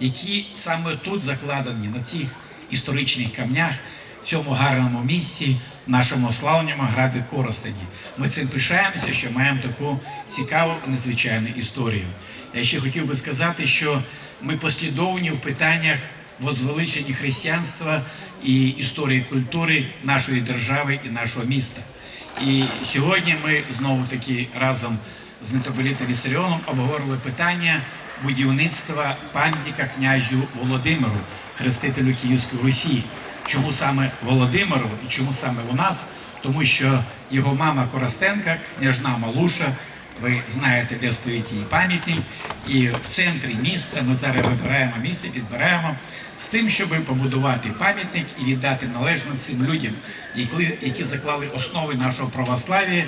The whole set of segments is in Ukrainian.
які саме тут закладені на цих історичних камнях, в цьому гарному місці, нашому славному граді Коростені. Ми цим пишаємося, що маємо таку цікаву незвичайну історію. Я ще хотів би сказати, що ми послідовні в питаннях возвеличення християнства і історії культури нашої держави і нашого міста. І сьогодні ми знову таки разом з митрополітом Вісаріоном обговорили питання будівництва пам'ятника князю Володимиру, хрестителю Київської Русі. Чому саме Володимиру і чому саме у нас? Тому що його мама Коростенка, княжна Малуша, ви знаєте, де стоїть її пам'ятник, і в центрі міста ми зараз вибираємо місце, підбираємо з тим, щоб побудувати пам'ятник і віддати належно цим людям, які, заклали основи нашого православ'я,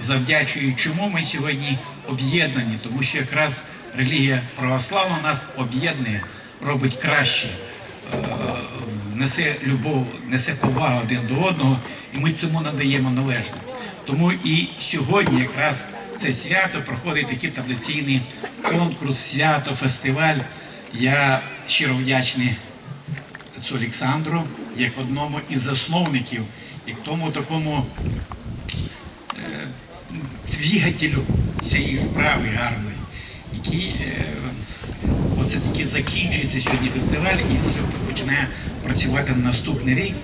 завдячуючи чому ми сьогодні об'єднані, тому що якраз релігія православна нас об'єднує, робить краще. е, Несе любов, несе повагу один до одного, і ми цьому надаємо належно. Тому і сьогодні, якраз це свято проходить такий традиційний конкурс, свято, фестиваль. Я щиро вдячний отцю Олександру як одному із засновників і тому такому е, двигателю цієї справи гарної, який е, оце таки закінчується сьогодні фестиваль, і він вже починає працювати на наступний рік.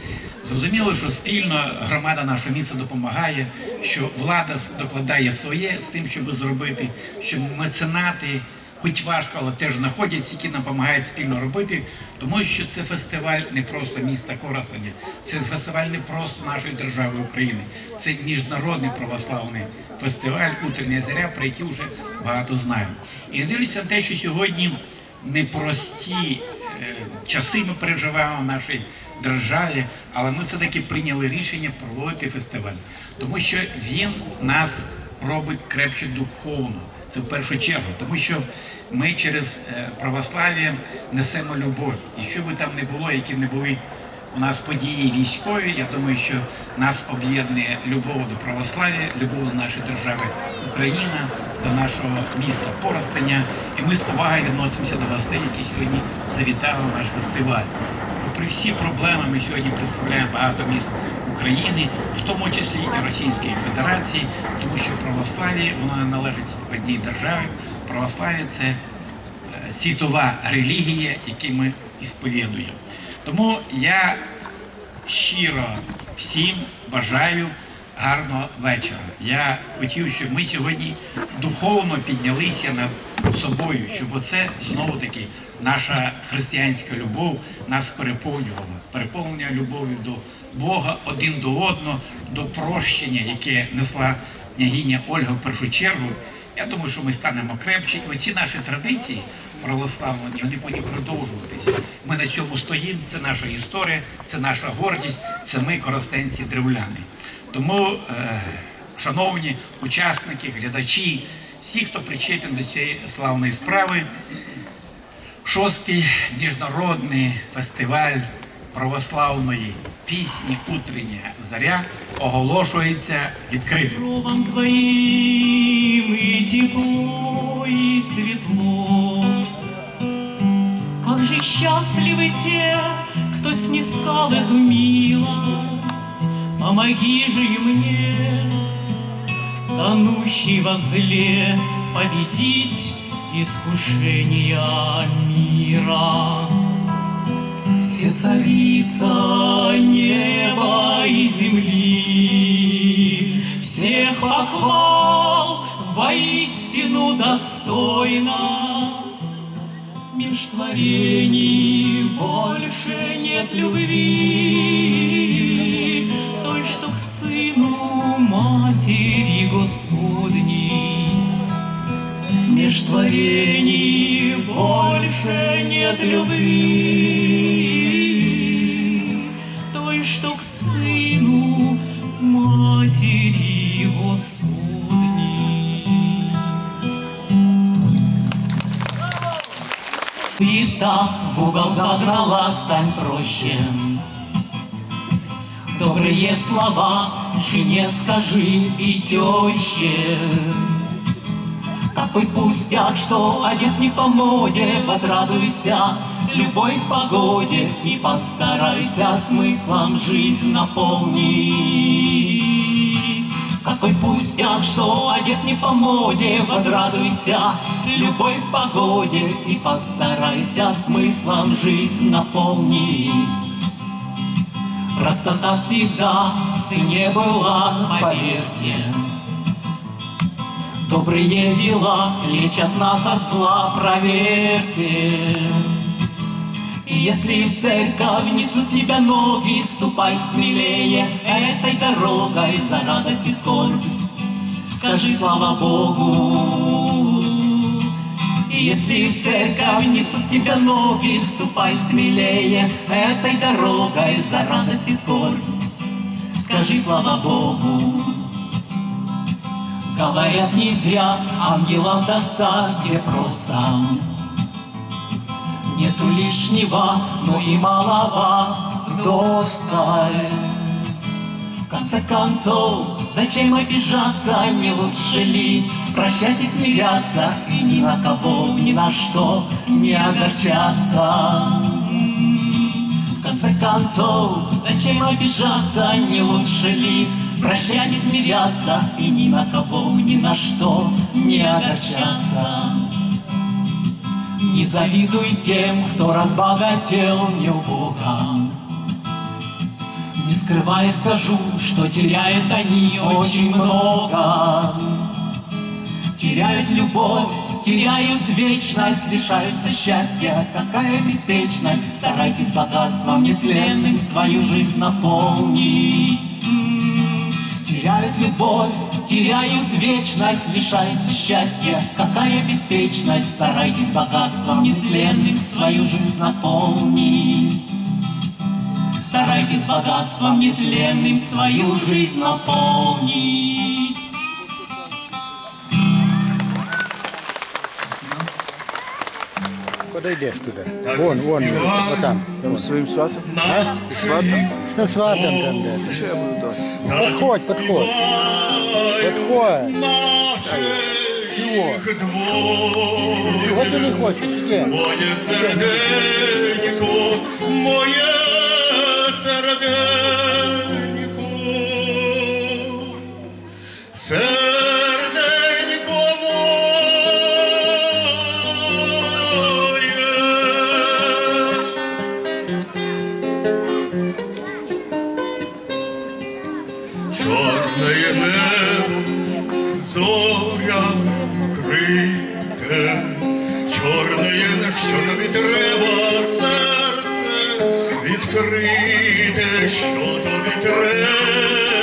Зрозуміло, що спільно громада нашого міста допомагає, що влада докладає своє з тим, щоб зробити, що меценати, хоч важко, але теж знаходяться, які нам допомагають спільно робити, тому що це фестиваль не просто міста Коросаня, це фестиваль не просто нашої держави України, це міжнародний православний фестиваль «Утрення заря, про який вже багато знаємо. І не дивлячись на те, що сьогодні непрості е, часи ми переживаємо в нашій державі, але ми все-таки прийняли рішення проводити фестиваль, тому що він нас робить крепче духовно. Це в першу чергу, тому що ми через е, православ'я несемо любов. І що би там не було, які не були у нас події військові, я думаю, що нас об'єднує любов до православ'я, любов до нашої держави Україна, до нашого міста Коростеня. І ми з повагою відносимося до гостей, які сьогодні завітали на наш фестиваль. Попри всі проблеми, ми сьогодні представляємо багато міст України, в тому числі і Російської Федерації, тому що православ'я воно належить одній державі. Православ'я це е, світова релігія, яку ми ісповідуємо. Тому я щиро всім бажаю гарного вечора. Я хотів, щоб ми сьогодні духовно піднялися над собою, щоб оце знову таки наша християнська любов нас переповнювала, переповнення любов'ю до Бога один до одного, до прощення, яке несла княгиня Ольга в першу чергу. Я думаю, що ми станемо крепче. І оці наші традиції православні, вони повинні продовжуватися. Ми на цьому стоїмо, це наша історія, це наша гордість, це ми, коростенці древляни. Тому, е, шановні учасники, глядачі, всі, хто причетний до цієї славної справи, шостий міжнародний фестиваль православної пісні Утрення заря оголошується відкритим. Твоим и тепло, и светло. Как же счастливы те, кто снискал эту милость, Помоги же и мне, тонущий во зле, Победить искушения мира. Все царица неба и земли, всех похвал воистину достойна. Меж творений больше нет любви, матери Господней. Меж творений больше нет любви, той, что к сыну матери Господней. Плита в угол загнала, стань проще. Добрые слова жене скажи и теще. Какой пустяк, что одет не по моде, возрадуйся любой погоде и постарайся смыслом жизнь наполнить. Какой пустяк, что одет не по моде, возрадуйся любой погоде и постарайся смыслом жизнь наполнить. Простота всегда в цене была, поверьте. Добрые дела лечат нас от зла, проверьте. И если в церковь несут тебя ноги, ступай смелее этой дорогой за радость и скорбь. Скажи слава Богу. И если в церковь несут тебя ноги, ступай смелее этой дорогой за радость и скорбь. Скажи слава Богу. Говорят, не зря ангелов достать где просто. Нету лишнего, но и малого вдосталь. В конце концов, зачем обижаться, не лучше ли прощать и смиряться, и ни на кого, ни на что не огорчаться. В конце концов, зачем обижаться, не лучше ли прощать и смиряться, и ни на кого, ни на что не огорчаться. Не завидуй тем, кто разбогател не у Бога. Не скрывая скажу, что теряют они очень много. Теряют любовь, теряют вечность, лишаются счастья. Какая беспечность! Старайтесь богатством нетленным свою жизнь наполнить. М, Теряют любовь, теряют вечность, лишаются счастья. Какая беспечность! Старайтесь богатством нетленным свою жизнь наполнить. Старайтесь богатством нетленным свою жизнь наполнить. Куди йдеш туди? Вон, вон, отам. Там своїм сватом? А? Сватом? З сватом там де. Що я буду то? Подходь, подходь. Подходь. Чого? Чого ти не хочеш? Іди. Моє серденько, моє серденько, серденько Чорне небо, зоря вкрите, чорне, що тобі треба, серце відкрите, що тобі треба,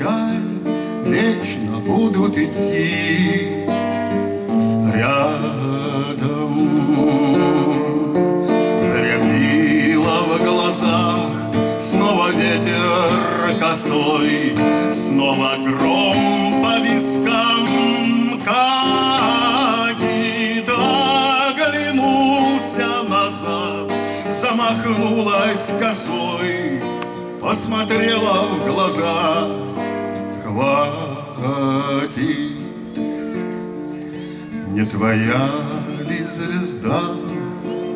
печаль, вечно будут идти рядом. Зарябило в глазах, снова ветер косой, снова гром по вискам катит. Назад, замахнулась косой, посмотрела в глаза, хватит. Не твоя ли звезда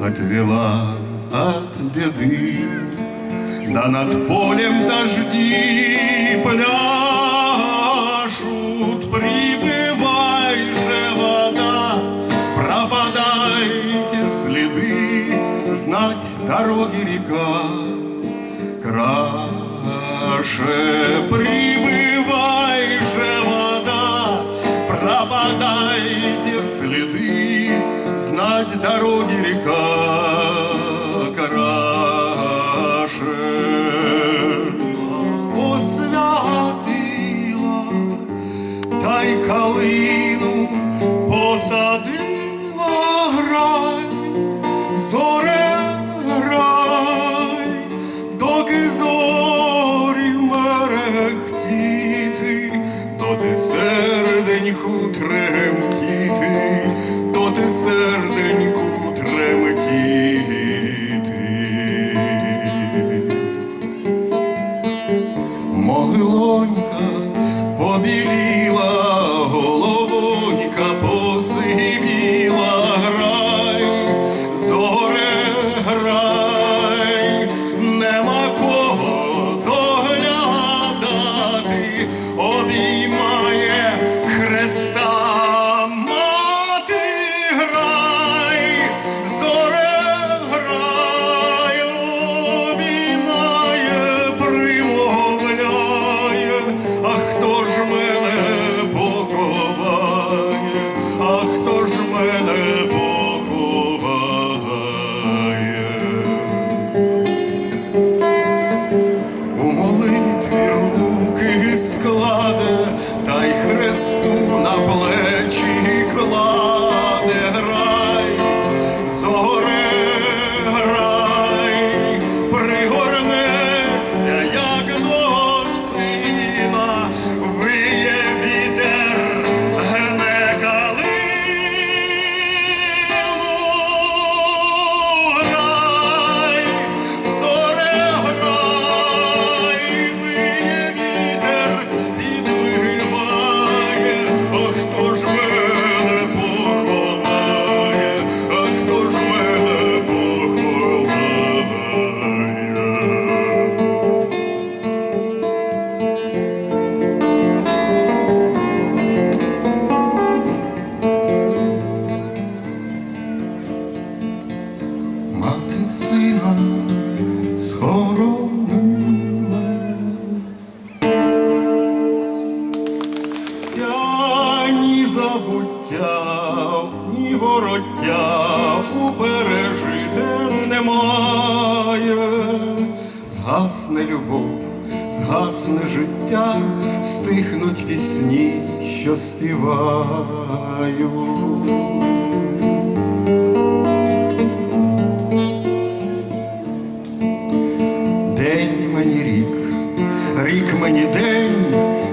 отвела от беды? Да над полем дожди пляшут, прибывай же вода, пропадайте следы, знать дороги река краше при. знать дороги река Карашев. Посвятила, дай калину посады. Що співаю. День мені рік, рік мені день,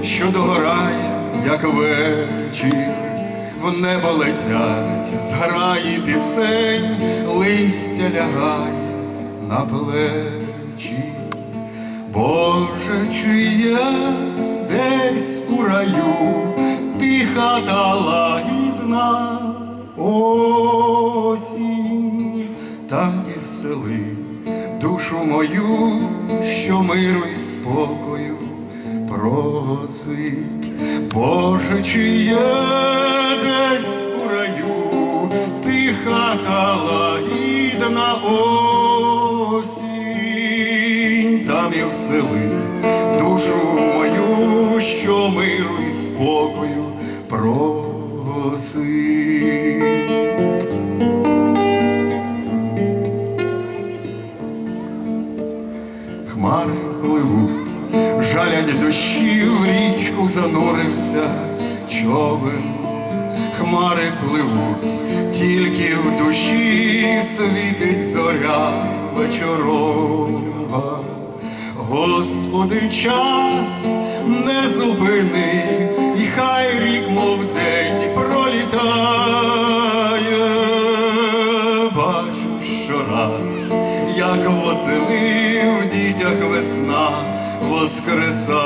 що догорає, як вечір. В небо летять зграї пісень, листя лягає на плечі. Боже, чи я десь у раю, тиха та лагідна осінь, там і всели душу мою, що миру і спокою просить. Боже, чи є десь у раю, тиха та лагідна осінь, там і всели душу мою, що миру і спокою просить. Хмари пливуть, жалять дощі, в річку занурився човен. Хмари пливуть, тільки в душі світить зоря вечорова. Господи, час не зупини, і хай рік, мов день, пролітає. Бачу щораз, як восени в дітях весна воскресає.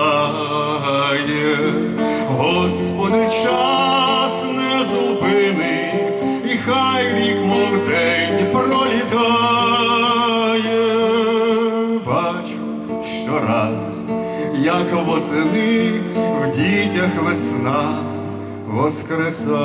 Господи, час не зупини, восени в дітях весна воскресає.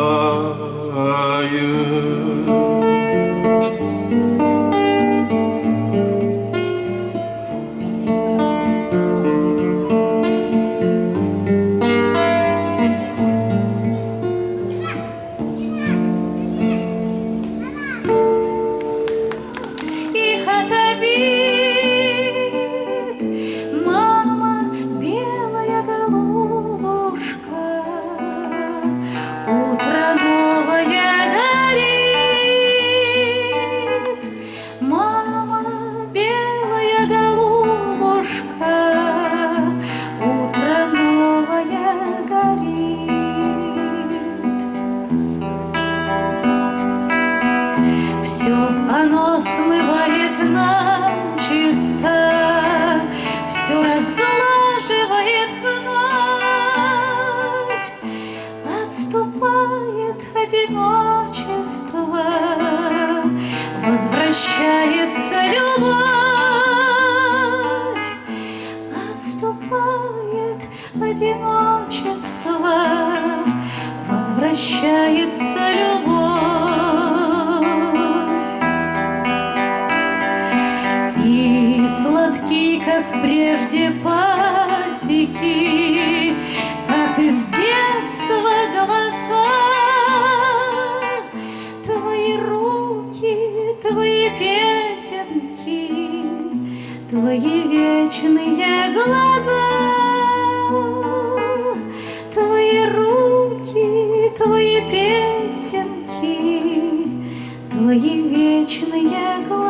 Вечные глаза. Твои руки, твои песенки, твои вечные глаза.